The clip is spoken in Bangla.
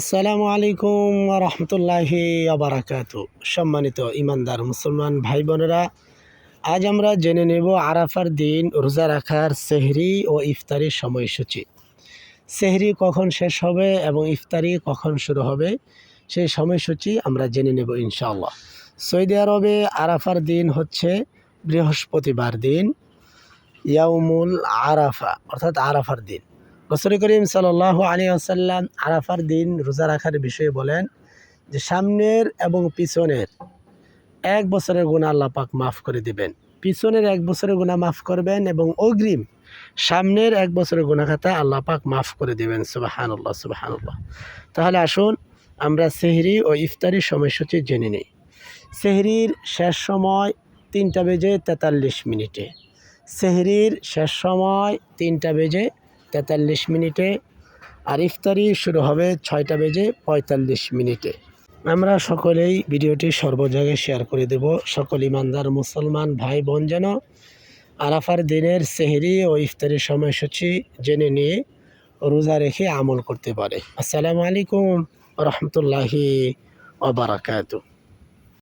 আসসালামু আলাইকুম রহমতুল্লাহি আবরাকাত সম্মানিত ইমানদার মুসলমান ভাই বোনেরা, আজ আমরা জেনে নেব আরাফার দিন, রোজা রাখার সেহরি ও ইফতারির সময়সূচি। সেহরি কখন শেষ হবে এবং ইফতারি কখন শুরু হবে, সেই সময়সূচি আমরা জেনে নেব ইনশাআল্লাহ। সৌদি আরবে আরাফার দিন হচ্ছে বৃহস্পতিবার দিন, ইয়াউমুল আরাফা, অর্থাৎ আরাফার দিন। রসুল করিম সাল আলী আসাল্লাম আরাফার দিন রোজা রাখার বিষয়ে বলেন যে সামনের এবং পিছনের এক বছরের গুণা আল্লাহ পাক মাফ করে দিবেন। পিছনের এক বছরের গুণা মাফ করবেন এবং অগ্রিম সামনের এক বছরের গুণা খাতা আল্লাহ পাক মাফ করে দেবেন। সুবাহানুল্লাহ সুবাহানুল্লাহ। তাহলে আসুন আমরা সেহরি ও ইফতারির সময়সূচি জেনে নিই। সেহরির শেষ সময় তিনটা বেজে তেতাল্লিশ মিনিটে। সেহরির শেষ সময় তিনটা বেজে তেতাল্লিশ মিনিটে আর ইফতারি শুরু হবে ছয়টা বেজে পঁয়তাল্লিশ মিনিটে। আমরা সকলেই ভিডিওটি সর্বজায়গায় শেয়ার করে দেব। সকল ইমানদার মুসলমান ভাই বোন যেন আরাফার দিনের সেহরি ও ইফতারির সময়সূচি জেনে নিয়ে রোজা রেখে আমল করতে পারে। আসসালামু আলাইকুম রহমতুল্লাহি ওবরাকাতু